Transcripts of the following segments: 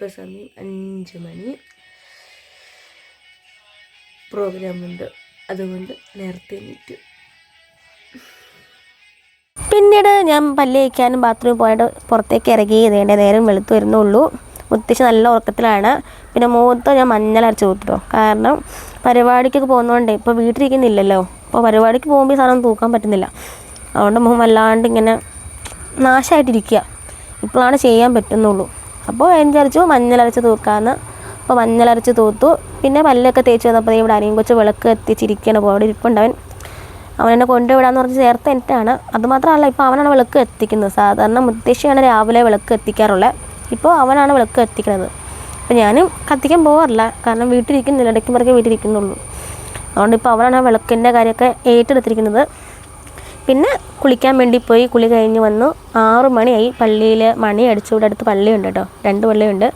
ഇപ്പോൾ സമയം അഞ്ച് മണി. പ്രോഗ്രാമുണ്ട് അതുകൊണ്ട് നേരത്തെ എണീറ്റു. പിന്നീട് ഞാൻ പല്ല് കഴിക്കാനും ബാത്റൂമിൽ പോയിട്ട് പുറത്തേക്ക് ഇറങ്ങി ഇതേണ്ട നേരം വെളുത്ത് വരുന്നുള്ളൂ. മുത്തശ്ശി നല്ല ഉറക്കത്തിലാണ്. പിന്നെ മുഖത്ത് ഞാൻ മഞ്ഞൾ അരച്ച് കാരണം പരിപാടിക്കൊക്കെ പോകുന്നതുകൊണ്ട് ഇപ്പോൾ വീട്ടിലിരിക്കുന്നില്ലല്ലോ. അപ്പോൾ പരിപാടിക്ക് പോകുമ്പോൾ ഈ സാധനം തൂക്കാൻ പറ്റുന്നില്ല. അതുകൊണ്ട് മുഖം വല്ലാണ്ട് ഇങ്ങനെ നാശമായിട്ടിരിക്കുക ഇപ്പോഴാണ് ചെയ്യാൻ പറ്റുന്നുള്ളൂ. അപ്പോൾ വിചാരിച്ചു മഞ്ഞളരച്ച് തൂക്കാമെന്ന് അപ്പോൾ മഞ്ഞളരച്ച് തൂത്തു. പിന്നെ പല്ലൊക്കെ തേച്ച് വന്നപ്പോൾ ഇവിടെ അനിയും കൊച്ചു വിളക്ക് എത്തിച്ചിരിക്കണം അപ്പോൾ അവിടെ ഇരിപ്പുണ്ടവൻ. അവൻ എന്നെ കൊണ്ടുവിടാന്ന് പറഞ്ഞ് ചേർത്ത് എന്നിട്ടാണ് അതുമാത്രമല്ല ഇപ്പോൾ അവനാണ് വിളക്ക് എത്തിക്കുന്നത് സാധാരണ മുത്തശ്ശിയാണ് രാവിലെ വിളക്ക് എത്തിക്കാറുള്ളത് ഇപ്പോൾ അവനാണ് വിളക്ക് എത്തിക്കുന്നത് അപ്പോൾ ഞാനും കത്തിക്കാൻ പോകാറില്ല കാരണം വീട്ടിലിരിക്കുന്നില്ല. ഇടയ്ക്ക് മറിക്ക് വീട്ടിലിരിക്കുന്നുള്ളൂ. അതുകൊണ്ട് ഇപ്പോൾ അവനാണ് വിളക്കിന്റെ കാര്യമൊക്കെ ഏറ്റെടുത്തിരിക്കുന്നത്. പിന്നെ കുളിക്കാൻ വേണ്ടി പോയി കുളി കഴിഞ്ഞ് വന്നു. ആറ് മണിയായി. പള്ളിയിൽ മണി അടിച്ചു ഇവിടെ അടുത്ത് പള്ളിയുണ്ട് കേട്ടോ. രണ്ട് പള്ളിയുണ്ട്.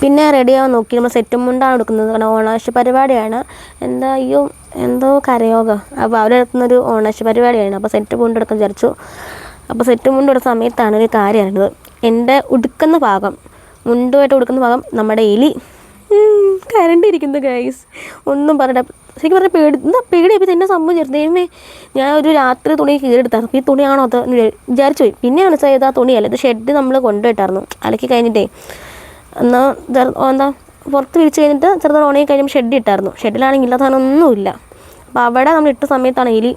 പിന്നെ റെഡിയാവാൻ നോക്കി. നമ്മൾ സെറ്റും മുണ്ടാണ് എടുക്കുന്നത് കാരണം ഓണാശ പരിപാടിയാണ്. എന്താ അയ്യോ എന്തോ കരയോഗം. അപ്പോൾ അവരുടെ അടുത്തുനിന്നൊരു ഓണാശ പരിപാടിയാണ്. അപ്പോൾ സെറ്റ് മുണ്ടെടുക്കാൻ വിചാരിച്ചു. അപ്പോൾ സെറ്റ് മുണ്ടെടുത്ത സമയത്താണ് ഒരു കാര്യം അറിയുന്നത്. എന്റെ ഉടുക്കുന്ന ഭാഗം മുണ്ടുമായിട്ട് ഉടുക്കുന്ന ഭാഗം നമ്മുടെ എലി കരണ്ട് ഇരിക്കുന്നു ഗൈസ് ഒന്നും പറയണ്ട. ശരിക്കും പറഞ്ഞാൽ പേടി എന്താ പേടിയപ്പോൾ എന്നെ ചേർത്ത്? ദൈവമേ ഞാൻ ഒരു രാത്രി തുണി കീഴെടുത്തായിരുന്നു ഈ തുണിയാണോ അത് വിചാരിച്ചു പോയി. പിന്നെ മനസ്സിലായത് ആ തുണിയല്ല? ഇത് ഷെഡ് നമ്മൾ കൊണ്ടുപോയിട്ടായിരുന്നു. അലക്കി കഴിഞ്ഞിട്ടേ. എന്നാൽ എന്താ പുറത്ത് വിരിച്ച് കഴിഞ്ഞിട്ട് ചെറുതായി ഉണങ്ങി കഴിയുമ്പോൾ ഷെഡ് ഇട്ടായിരുന്നു. ഷെഡിലാണെങ്കിൽ ഇല്ലാത്ത സാധനം ഒന്നുമില്ല. അപ്പോൾ അവിടെ നമ്മൾ ഇട്ട സമയത്താണ് എലി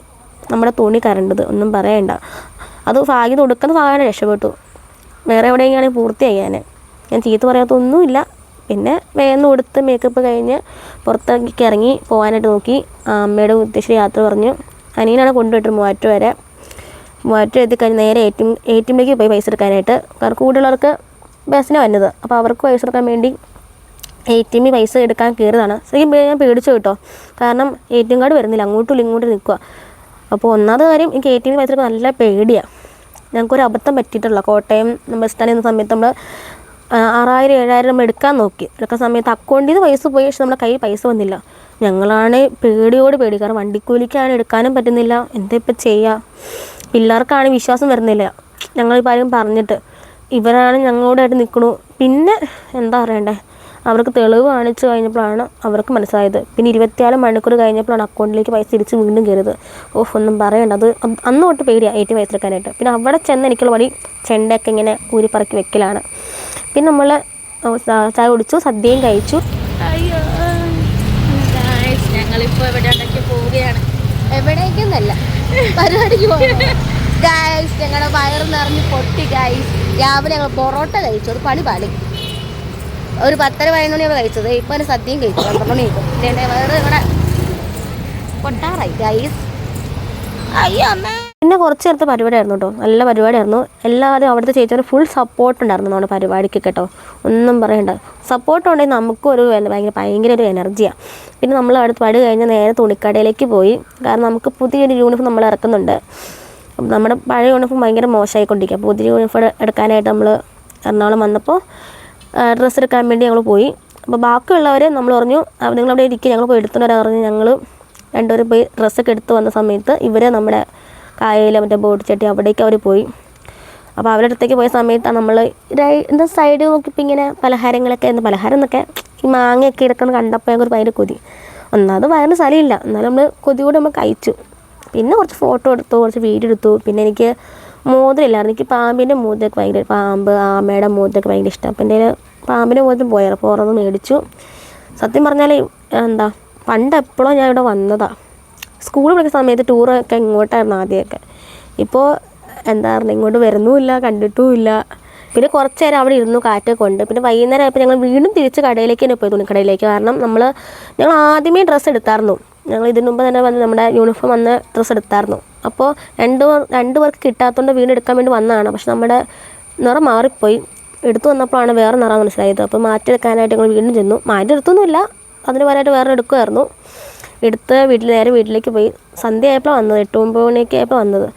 നമ്മുടെ തുണി കരണ്ടത്. ഒന്നും പറയണ്ട. അത് ഭാഗ്യം കൊടുക്കുന്ന ഭാഗമാണ് രക്ഷപ്പെട്ടു. വേറെ എവിടെയെങ്കിലും പൂർത്തിയായി ഞാൻ. ഞാൻ ചീത്ത പറയാത്തൊന്നുമില്ല. പിന്നെ വേഗം കൊടുത്ത് മേക്കപ്പ് കഴിഞ്ഞ് പുറത്തേക്ക് ഇറങ്ങി പോകാനായിട്ട് നോക്കി. അമ്മയുടെ ഉദ്ദേശിച്ച് യാത്ര പറഞ്ഞു. അനിയനാണ് കൊണ്ടുപോയിട്ട് മൂവാറ്റ വരെ. മൂവാറ്റ എത്തിക്കഴിഞ്ഞ് നേരെ A T M A T എമ്മിലേക്ക് പോയി പൈസ എടുക്കാനായിട്ട്. കാരണം കൂടുതലുള്ളവർക്ക് ബസ്സിന് വന്നത്. അപ്പോൾ അവർക്ക് പൈസ എടുക്കാൻ വേണ്ടി എ ടി എമ്മിൽ പൈസ എടുക്കാൻ കയറിയതാണ്. ശരിക്കും ഞാൻ പേടിച്ചു കേട്ടോ കാരണം എ ടി എം കാർഡ് വരുന്നില്ല. അങ്ങോട്ടും ഇങ്ങോട്ടും നിൽക്കുക അപ്പോൾ ഒന്നാമത്തെ കാര്യം എനിക്ക് എ ടി എമ്മിൽ പൈസ എടുക്കാൻ നല്ല പേടിയാണ് ഞങ്ങൾക്കൊരു അബദ്ധം പറ്റിയിട്ടുള്ള കോട്ടയം ബസ് സ്റ്റാൻഡിൽ നിന്ന സമയത്ത് നമ്മൾ ആറായിരം ഏഴായിരം എടുക്കാൻ നോക്കി. എടുക്കുന്ന സമയത്ത് അക്കൗണ്ടിൽ നിന്ന് പൈസ പോയി പക്ഷെ നമ്മുടെ കയ്യിൽ പൈസ വന്നില്ല. ഞങ്ങളാണ് പേടിയോട് പേടി. കാരണം വണ്ടിക്കൂലിക്കാണ് എടുക്കാനും പറ്റുന്നില്ല. എന്താ ഇപ്പം ചെയ്യുക പിള്ളേർക്കാണ് വിശ്വാസം വരുന്നില്ല. ഞങ്ങൾ ആരും പറഞ്ഞിട്ട് ഇവരാണ് ഞങ്ങളോടായിട്ട് നിൽക്കണു പിന്നെ എന്താ പറയണ്ടേ? അവർക്ക് തെളിവ് കാണിച്ചു കഴിഞ്ഞപ്പോഴാണ് അവർക്ക് മനസ്സിലായത്. പിന്നെ ഇരുപത്തിയാൽ മണിക്കൂർ കഴിഞ്ഞപ്പോഴാണ് അക്കൗണ്ടിലേക്ക് പൈസ തിരിച്ച് വീണ്ടും കയറിയത്. ഓഹ് ഒന്നും പറയണ്ട. അത് അന്ന് തൊട്ട് പേടിയാണ് എ ടി എടുക്കാനായിട്ട് പിന്നെ അവിടെ ചെന്ന് എനിക്കുള്ള വഴി ചെണ്ടയൊക്കെ ഇങ്ങനെ ഊരിപ്പറക്കി വെക്കലാണ്. പിന്നെ നമ്മൾ ചായ കുടിച്ചു സദ്യയും കഴിച്ചു. അയ്യോ എവിടെയൊക്കെ പോവുകയാണ്. എവിടേക്കെന്നല്ല പരിപാടിക്ക് പോകുന്നത് ഗായ്സ് ഞങ്ങളുടെ വയറ് നിറഞ്ഞ് പൊട്ടി ഗായ്സ് രാവിലെ ഞങ്ങൾ പൊറോട്ട കഴിച്ചു ഒരു പണി പാലി ഒരു പത്തര പതിനൊന്ന് മണിയാണ് കഴിച്ചത്. ഇപ്പൊ ഒരു സദ്യയും കഴിച്ചു പന്ത്രണ്ട് മണി കഴിക്കും വയറ് ഇവിടെ പൊട്ടാറായി ഗൈസ് അയ്യോ അമ്മ. പിന്നെ കുറച്ച് നേരത്തെ പരിപാടിയായിരുന്നു കേട്ടോ. നല്ല പരിപാടിയായിരുന്നു. എല്ലാവരും അവിടുത്തെ ചേച്ചിയുടെ ഫുൾ സപ്പോർട്ട് ഉണ്ടായിരുന്നു നമ്മുടെ പരിപാടിക്ക് കേട്ടോ. ഒന്നും പറയണ്ട. സപ്പോർട്ട് ഉണ്ടെങ്കിൽ നമുക്കും ഒരു ഭയങ്കര ഭയങ്കര ഒരു എനർജിയാണ് പിന്നെ നമ്മൾ അടുത്ത് പടി കഴിഞ്ഞ് നേരെ തുണിക്കടയിലേക്ക് പോയി. കാരണം നമുക്ക് പുതിയൊരു യൂണിഫോം നമ്മൾ ഇറക്കുന്നുണ്ട്. നമ്മുടെ പഴയ യൂണിഫോം ഭയങ്കര മോശമായിക്കൊണ്ടിരിക്കുക പുതിയ യൂണിഫോം എടുക്കാനായിട്ട് നമ്മൾ എറണാകുളം വന്നപ്പോൾ ഡ്രസ്സ് എടുക്കാൻ വേണ്ടി ഞങ്ങൾ പോയി. അപ്പോൾ ബാക്കിയുള്ളവർ നമ്മൾ പറഞ്ഞു നിങ്ങളവിടെ ഇരിക്കുക ഞങ്ങൾ പോയി എടുത്തുകൊണ്ട് വരാൻ പറഞ്ഞ്. ഞങ്ങൾ രണ്ടുപേരും പോയി ഡ്രസ്സൊക്കെ എടുത്ത് വന്ന സമയത്ത് ഇവരെ നമ്മുടെ കായൽ മറ്റേ ബോട്ട് ചട്ടി അവിടേക്ക് അവർ പോയി. അപ്പോൾ അവരുടെ അടുത്തേക്ക് പോയ സമയത്താണ് നമ്മൾ എന്താ സൈഡ് നോക്കിയപ്പോൾ ഇങ്ങനെ പലഹാരങ്ങളൊക്കെ എന്താ പലഹാരം എന്നൊക്കെ ഈ മാങ്ങയൊക്കെ എടുക്കുന്നത് കണ്ടപ്പോൾ ഞങ്ങൾക്ക് ഭയങ്കര കൊതി. ഒന്നാമത് വയറിന് സ്ഥലമില്ല എന്നാലും നമ്മൾ കൊതി കൂടെ നമ്മൾ കഴിച്ചു. പിന്നെ കുറച്ച് ഫോട്ടോ എടുത്തു കുറച്ച് വീഡിയോ എടുത്തു. പിന്നെ എനിക്ക് മോതിരില്ലായിരുന്നു എനിക്ക് പാമ്പിന്റെ മോതിരൊക്കെ ഭയങ്കര പാമ്പ് ആമയുടെ മോതിരൊക്കെ ഭയങ്കര ഇഷ്ടം. അപ്പം എന്റെ പാമ്പിന്റെ മോതിരം പോയാൽ അപ്പോൾ ഓരോന്ന് മേടിച്ചു. സത്യം പറഞ്ഞാൽ എന്താ പണ്ട് എപ്പോഴും ഞാൻ ഇവിടെ വന്നതാണ് സ്കൂളിൽ പഠിക്കുന്ന സമയത്ത് ടൂറൊക്കെ ഇങ്ങോട്ടായിരുന്നു ആദ്യമൊക്കെ? ഇപ്പോൾ എന്താ പറയുക ഇങ്ങോട്ട് വരുന്നുമില്ല കണ്ടിട്ടുമില്ല. പിന്നെ കുറച്ച് നേരം അവിടെ ഇരുന്നു കാറ്റൊക്കെ കൊണ്ട് പിന്നെ വൈകുന്നേരം ആയപ്പോൾ ഞങ്ങൾ വീണ്ടും തിരിച്ച് കടയിലേക്ക് തന്നെ പോയി തുണിക്കടയിലേക്ക്. കാരണം നമ്മൾ ഞങ്ങൾ ആദ്യമേ ഡ്രസ്സ് എടുത്തായിരുന്നു. ഞങ്ങൾ ഇതിനു മുമ്പ് തന്നെ വന്ന് നമ്മുടെ യൂണിഫോം വന്ന് ഡ്രസ്സ് എടുത്തായിരുന്നു. അപ്പോൾ രണ്ട് രണ്ട് പേർക്ക് കിട്ടാത്തതുകൊണ്ട് വീണ്ടും എടുക്കാൻ വേണ്ടി വന്നതാണ്. പക്ഷെ നമ്മുടെ നിറം മാറിപ്പോയി. എടുത്തു വന്നപ്പോഴാണ് വേറെ നിറം മനസ്സിലായത്. അപ്പോൾ മാറ്റിയെടുക്കാനായിട്ട് ഞങ്ങൾ വീണ്ടും ചെന്നു. മാറ്റി എടുത്തൊന്നുമില്ല അതിന് പകരമായിട്ട് വേറെ എടുക്കുമായിരുന്നു. എടുത്ത് വീട്ടിൽ നേരെ വീട്ടിലേക്ക് പോയി. സന്ധ്യ ആയപ്പോൾ വന്നത്. എട്ട് ഒമ്പത് മണിയൊക്കെ ആയപ്പോൾ വന്നത്.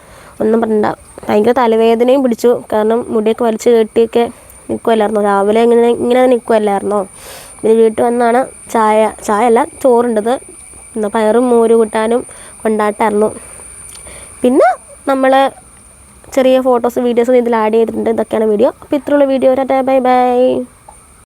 ഒന്നും പറഞ്ഞില്ല. ഭയങ്കര തലവേദനയും പിടിച്ചു. കാരണം മുടിയൊക്കെ വലിച്ചു കെട്ടിയൊക്കെ നിൽക്കുമല്ലായിരുന്നോ രാവിലെ ഇങ്ങനെ ഇങ്ങനെ നിൽക്കുമല്ലായിരുന്നോ പിന്നെ വീട്ടിൽ വന്നാണ് ചായ ചായ അല്ല ചോറുണ്ടത്. പിന്നെ പയറും മോര് കൂട്ടാനും കൊണ്ടാട്ടായിരുന്നു പിന്നെ നമ്മൾ ചെറിയ ഫോട്ടോസ് വീഡിയോസ് ഇതിൽ ആഡ് ചെയ്തിട്ടുണ്ട്. ഇതൊക്കെയാണ് വീഡിയോ അപ്പോൾ ഇത്രയുള്ള വീഡിയോ ബൈ ബൈ.